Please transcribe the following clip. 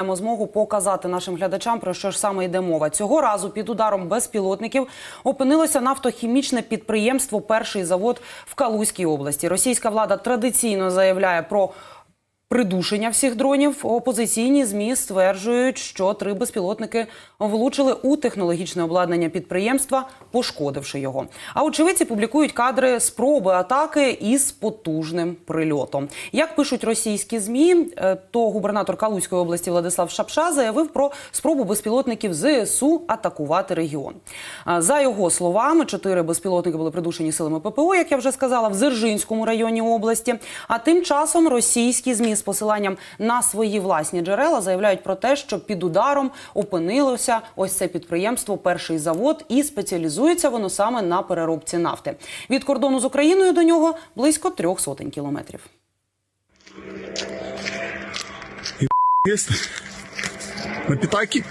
Маємо змогу показати нашим глядачам про що ж саме йде мова. Цього разу під ударом безпілотників опинилося нафтохімічне підприємство Перший завод в Калузькій області. Російська влада традиційно заявляє про придушення всіх дронів. Опозиційні змі стверджують, що три безпілотники влучили у технологічне обладнання підприємства, пошкодивши його. А очевидці публікують кадри спроби атаки із потужним прильотом. Як пишуть російські змі, е, то губернатор Калузької області Владислав Шапша заявив про спробу безпілотників ЗСУ атакувати регіон. За його словами, чотири безпілотники були придушені силами ППО, як я вже сказала, в Дзержинському районі області. А тим часом російські змі з посиланням на свої власні джерела заявляють про те, що під ударом опинилося ось це підприємство, перший завод, і спеціалізується воно саме на переробці нафти. Від кордону з Україною до нього близько трьох сотень кілометрів. Есть? На пятаке?